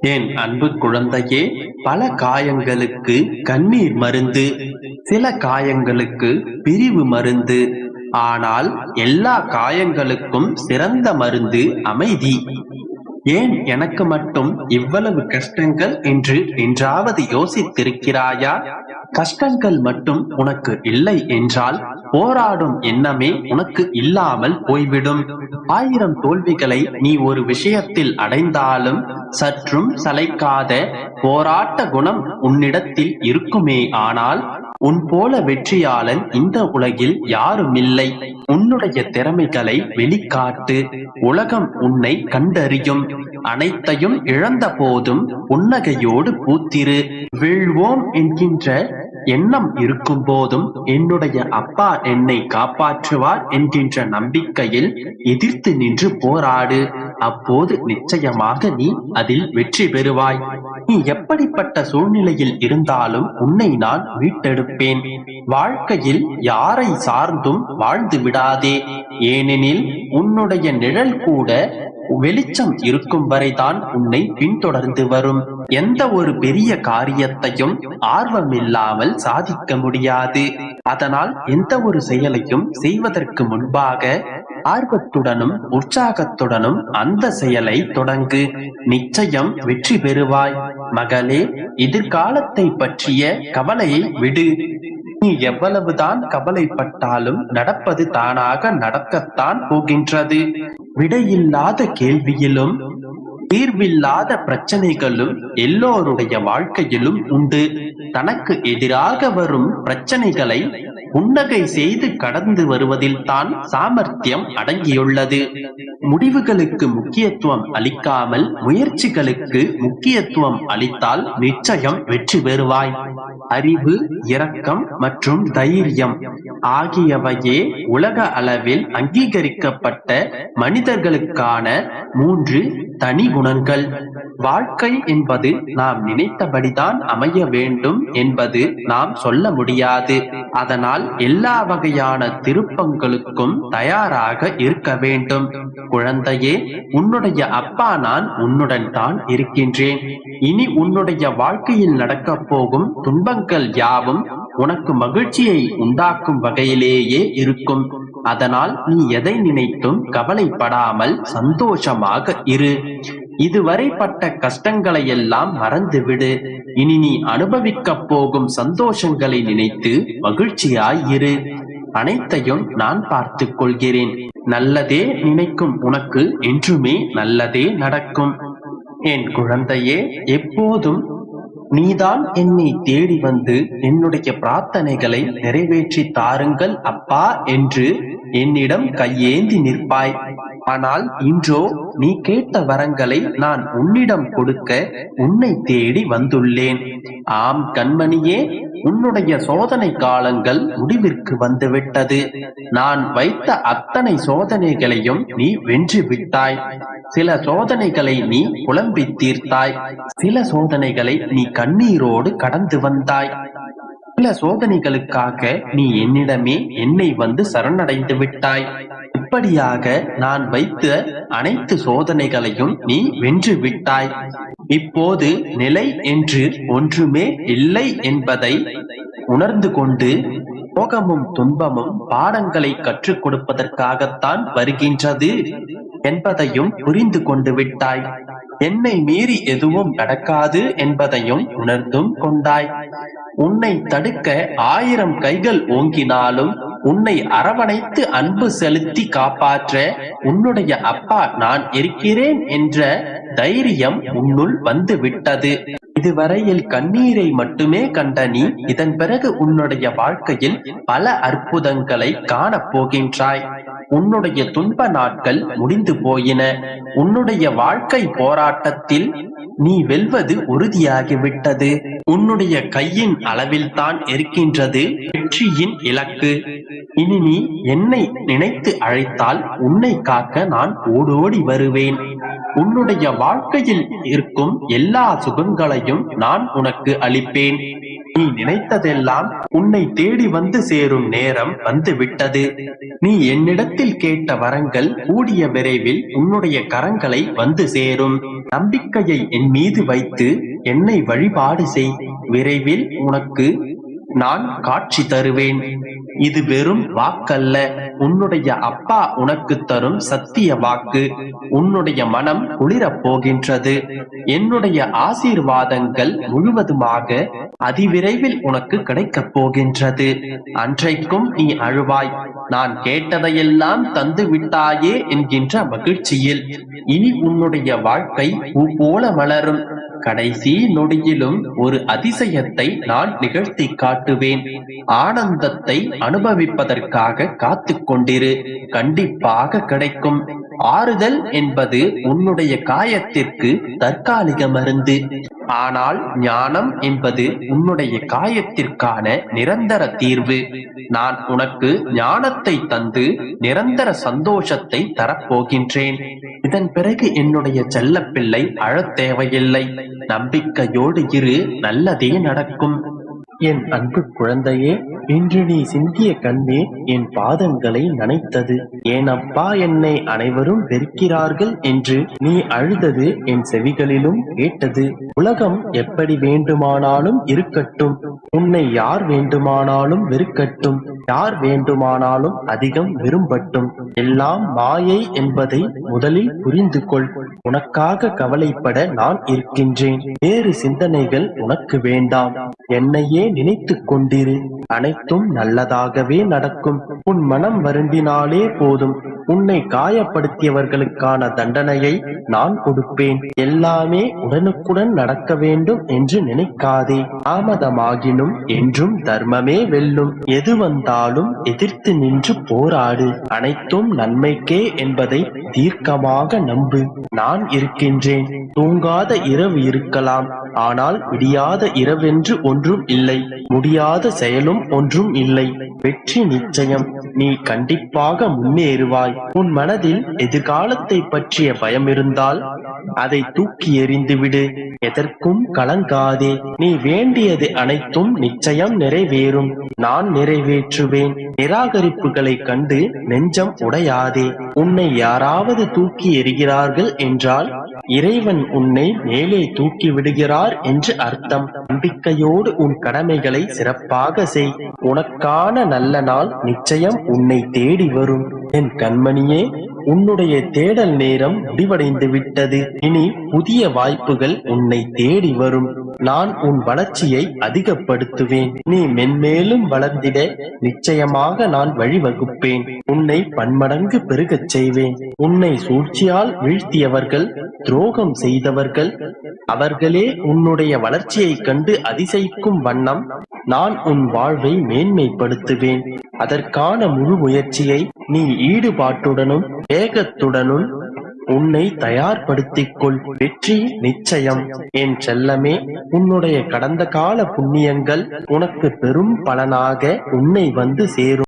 என் அன்பு குழந்தையே பல காயங்களுக்கு கண்ணீர் மருந்து சில காயங்களுக்கு பிரிவு மருந்து. ஆனால் எல்லா காயங்களுக்கும் சிறந்த மருந்து அமைதி. ஏன் எனக்கு மட்டும் இவ்வளவு கஷ்டங்கள் என்று என்றாவது யோசித்திருக்கிறாயா? கஷ்டங்கள் மட்டும் உனக்கு இல்லை என்றால் போராடும் எண்ணமே உனக்கு இல்லாமல் போய்விடும். ஆயிரம் தோல்விகளை நீ ஒரு விஷயத்தில் அடைந்தாலும் சற்றும் சளைக்காத போராட்ட குணம் உன்னிடத்தில் இருக்குமே ஆனால் உன் போல வெற்றியாளன் இந்த உலகில் யாரும் இல்லை உன்னுடைய திறமைகளை வெளிக்காட்டு உலகம் உன்னை கண்டறியும். அனைத்தையும் இழந்த போதும் புன்னகையோடு பூத்திரு. வீழ்வோம் என்கின்ற எண்ணம் இருக்கும் போதும் என்னுடைய அப்பா என்னை காப்பாற்றுவார் என்கின்ற நம்பிக்கையில் எதிர்த்து நின்று போராடு. அப்போது நிச்சயமாக நீ அதில் வெற்றி பெறுவாய். நீ எப்படிப்பட்ட சூழ்நிலையில் இருந்தாலும் உன்னை நான் மீட்டெடுப்பேன். வாழ்க்கையில் யாரை சார்ந்தும் வாழ்ந்து விடாதே. ஏனெனில் உன்னுடைய நிழல் கூட வெளிச்சம் இருக்கும் வரைதான் உன்னை பின்தொடர்ந்து வரும். எந்த ஒரு பெரிய காரியத்தையும் ஆர்வமில்லாமல் சாதிக்க முடியாது. அதனால் எந்த ஒரு செயலையும் செய்வதற்கு முன்பாக ஆர்வத்துடனும் உற்சாகத்துடனும் அந்த செயலை தொடங்கு. நிச்சயம் வெற்றி பெறுவாய். மகளே எதிர்காலத்தை பற்றிய கவலையை விடு. நீ எவ்வளவுதான் கவலைப்பட்டாலும் நடப்பது தானாக நடக்கத்தான் போகின்றது. விடையில்லாத கேள்வியிலும் தீர்வில்லாத பிரச்சனைகளும் எல்லோருடைய வாழ்க்கையிலும் உண்டு. தனக்கு எதிராக வரும் பிரச்சனைகளை புன்னகை செய்து கடந்து வருவதில் தான் சாமர்த்தியம் அடங்கியுள்ளது. முடிவுகளுக்கு முக்கியத்துவம் அளிக்காமல் முயற்சிகளுக்கு முக்கியத்துவம் அளித்தால் நிச்சயம் வெற்றி பெறுவாய். அறிவு இரக்கம் மற்றும் தைரியம் ஆகியவையே உலக அளவில் அங்கீகரிக்கப்பட்ட மனிதர்களுக்கான மூன்று தனி குணங்கள் வாழ்க்கை என்பது நாம் நினைத்தபடிதான் அமைய வேண்டும் என்பது நாம் சொல்ல முடியாது அதனால் எல்லா வகையான திருப்பங்களுக்கும் தயாராக இருக்க வேண்டும் குழந்தையே உன்னுடைய அப்பா நான் உன்னுடன் தான் இருக்கின்றேன் இனி உன்னுடைய வாழ்க்கையில் நடக்கப் போகும் துன்பங்கள் யாவும் உனக்கு மகிழ்ச்சியை உண்டாக்கும் வகையிலேயே இருக்கும் அதனால் நீ எதை நினைத்தும் கவலைப்படாமல் சந்தோஷமாக இரு இதுவரை பட்ட கஷ்டங்களை எல்லாம் மறந்துவிடு. இனி நீ அனுபவிக்கப் போகும் சந்தோஷங்களை நினைத்து மகிழ்ச்சியாய் இரு. அனைத்தையும் நான் பார்த்துக் கொள்கிறேன். நல்லதே நினைக்கும் உனக்கு என்றுமே நல்லதே நடக்கும். என் குழந்தையே எப்போதும் நீதான் என்னை தேடி வந்து என்னுடைய பிரார்த்தனைகளை நிறைவேற்றி தாருங்கள் அப்பா என்று என்னிடம் கையேந்தி நிற்பாய். ஆனால் இன்றோ நீ கேட்ட வரங்களை நான் உன்னிடம் கொடுக்க உன்னை தேடி வந்துள்ளேன். ஆம் கண்மணியே உன்னுடைய சோதனை காலங்கள் முடிவிற்கு வந்துவிட்டது. நான் வைத்த அத்தனை சோதனைகளையும் நீ வென்று விட்டாய். சில சோதனைகளை நீ புலம்பி தீர்த்தாய். சில சோதனைகளை நீ கண்ணீரோடு கடந்து வந்தாய். சில சோதனைகளுக்காக நீ என்னிடமே என்னை வந்து சரணடைந்து விட்டாய். இப்படியாக நான் வைத்த அனைத்து சோதனைகளையும் நீ வென்று விட்டாய். இப்போது நிலை என்று ஒன்றுமே இல்லை என்பதை உணர்ந்து கொண்டு சோகமும் துன்பமும் பாடங்களை கற்றுக் கொடுப்பதற்காகத்தான் வருகின்றது என்பதையும் புரிந்து கொண்டு விட்டாய். என்னை மீறி எதுவும் நடக்காது என்பதையும் உணர்ந்தும் கொண்டாய். உன்னை தடுக்க ஆயிரம் கைகள் ஓங்கினாலும் உன்னை அரவணைத்து அன்பு செலுத்தி காப்பாற்ற உன்னுடைய அப்பா நான் இருக்கிறேன் என்ற தைரியம் உன்னுள் வந்து விட்டது இதுவரையில் கண்ணீரை மட்டுமே கண்ட நீ இதன் பிறகு உன்னுடைய வாழ்க்கையில் பல அற்புதங்களை காணப் போகின்றாய். உன்னுடைய துன்ப நாட்கள் முடிந்து போயின. உன்னுடைய வாழ்க்கை போராட்டத்தில் நீ வெல்வது உறுதியாகிவிட்டது. உன்னுடைய கையின் அளவில் தான் இருக்கின்றது வெற்றியின் இலக்கு. இனி நீ என்னை நினைத்து அழைத்தால் உன்னை காக்க நான் ஓடோடி வருவேன். உன்னுடைய வாழ்க்கையில் இருக்கும் எல்லா சுகங்களையும் நான் உனக்கு அளிப்பேன். நீ நினைத்ததெல்லாம் உன்னை தேடி வந்து சேரும் நேரம் வந்து விட்டது நீ என்னிடத்தில் கேட்ட வரங்கள் கூடிய விரைவில் உன்னுடைய கரங்களை வந்து சேரும். நம்பிக்கையை என் என் மீது வைத்து என்னை வழிபாடு செய். விரைவில் உனக்கு நான் காட்சி தருவேன். இது வெறும் வாக்கல்ல. உன்னுடைய அப்பா உனக்கு தரும் சத்திய வாக்கு. உன்னுடைய மனம் குளிரப் போகின்றது. என்னுடைய ஆசீர்வாதங்கள் முழுவதுமாக அதிவிரைவில் உனக்கு கிடைக்கப் போகின்றது. அன்றைக்கும் நீ அழுவாய். நான் கேட்டதையெல்லாம் தந்து விட்டாயே என்கின்ற மகிழ்ச்சியில். இனி உன்னுடைய வாழ்க்கை பூ போல மலரும். கடைசி நொடியிலும் ஒரு அதிசயத்தை நான் நிகழ்த்தி காட்டுவேன். ஆனந்தத்தை அனுபவிப்பதற்காக காத்து கொண்டிரு கண்டிப்பாக கிடைக்கும். ஆறுதல் என்பது உன்னுடைய காயத்திற்கு தற்காலிக மருந்து. ஆனால் ஞானம் என்பது உன்னுடைய காயத்திற்கான நிரந்தர தீர்வு. நான் உனக்கு ஞானத்தை தந்து நிரந்தர சந்தோஷத்தை தரப்போகின்றேன். இதன் பிறகு என்னுடைய செல்லப்பிள்ளை அழத் தேவையில்லை. நம்பிக்கையோடு இரு நல்லதே நடக்கும். என் அன்பு குழந்தையே இன்று நீ சிந்திய கண்ணீர் என் பாதங்களை நனைத்தது. என் அப்பா என்னை அனைவரும் வெறுக்கிறார்கள் என்று நீ அழுதது என் செவிகளிலும் கேட்டது. உலகம் எப்படி வேண்டுமானாலும் இருக்கட்டும். உன்னை யார் வேண்டுமானாலும் வெறுக்கட்டும். யார் வேண்டுமானாலும் அதிகம் விரும்பட்டும். எல்லாம் மாயை என்பதை முதலில் புரிந்து கொள் உனக்காக கவலைப்பட நான் இருக்கின்றேன். வேறு சிந்தனைகள் உனக்கு வேண்டாம். என்னையே நினைத்து கொண்டிரு. அனைத்தும் நல்லதாகவே நடக்கும். உன் மனம் வருந்தினாலே போதும். உன்னை காயப்படுத்தியவர்களுக்கான தண்டனையை நான் கொடுப்பேன். எல்லாமே உடனுக்குடன் நடக்க வேண்டும் என்று நினைக்காதே. தாமதமாகினும் என்றும் தர்மமே வெல்லும். எது வந்தாலும் எதிர்த்து நின்று போராடு. அனைத்தும் நன்மைக்கே என்பதை தீர்க்கமாக நம்பு. நான் இருக்கின்றேன். தூங்காத இரவு இருக்கலாம். ஆனால் விடியாத இரவென்று ஒன்றும் இல்லை. முடியாத செயலும் ஒன்று ஒன்றும் இல்லை. வெற்றி நிச்சயம். நீ கண்டிப்பாக முன்னேறுவாய். உன் மனதில் எதிர்காலத்தை பற்றிய பயம் இருந்தால் அதை தூக்கி எறிந்துவிடு எதற்கும் கலங்காதே. நீ வேண்டியது அனைத்தும் நிச்சயம் நிறைவேறும். நான் நிறைவேற்றுவேன். நிராகரிப்புகளை கண்டு நெஞ்சம் உடையாதே. உன்னை யாராவது தூக்கி எறிகிறார்கள் என்றால் இறைவன் உன்னை மேலே தூக்கி விடுகிறார் என்று அர்த்தம். நம்பிக்கையோடு உன் கடமைகளை சிறப்பாக செய். உனக்கான நல்ல நாள் நிச்சயம் உன்னை தேடி வரும். என் கண்மணியே உன்னுடைய தேடல் நேரம் முடிவடைந்து விட்டது. இனி புதிய வாய்ப்புகள் உன்னை தேடி வரும். நான் உன் வளர்ச்சியை அதிகப்படுத்துவேன். நீ மென்மேலும் வளர்ந்திட நிச்சயமாக நான் வழிவகுப்பேன். உன்னை பன்மடங்கு பெருகச் செய்வேன். உன்னை சூழ்ச்சியால் வீழ்த்தியவர்கள் துரோகம் செய்தவர்கள் அவர்களே உன்னுடைய வளர்ச்சியைக் கண்டு அதிசயிக்கும் வண்ணம் நான் உன் வாழ்வை மேன்மைப்படுத்துவேன். அதற்கான முழு முயற்சியை நீ ஈடுபாட்டுடனும் வேகத்துடனும் உன்னை தயார்படுத்திக் கொள் வெற்றி நிச்சயம். என் செல்லமே உன்னுடைய கடந்த கால புண்ணியங்கள் உனக்கு பெரும் பலனாக உன்னை வந்து சேரும்.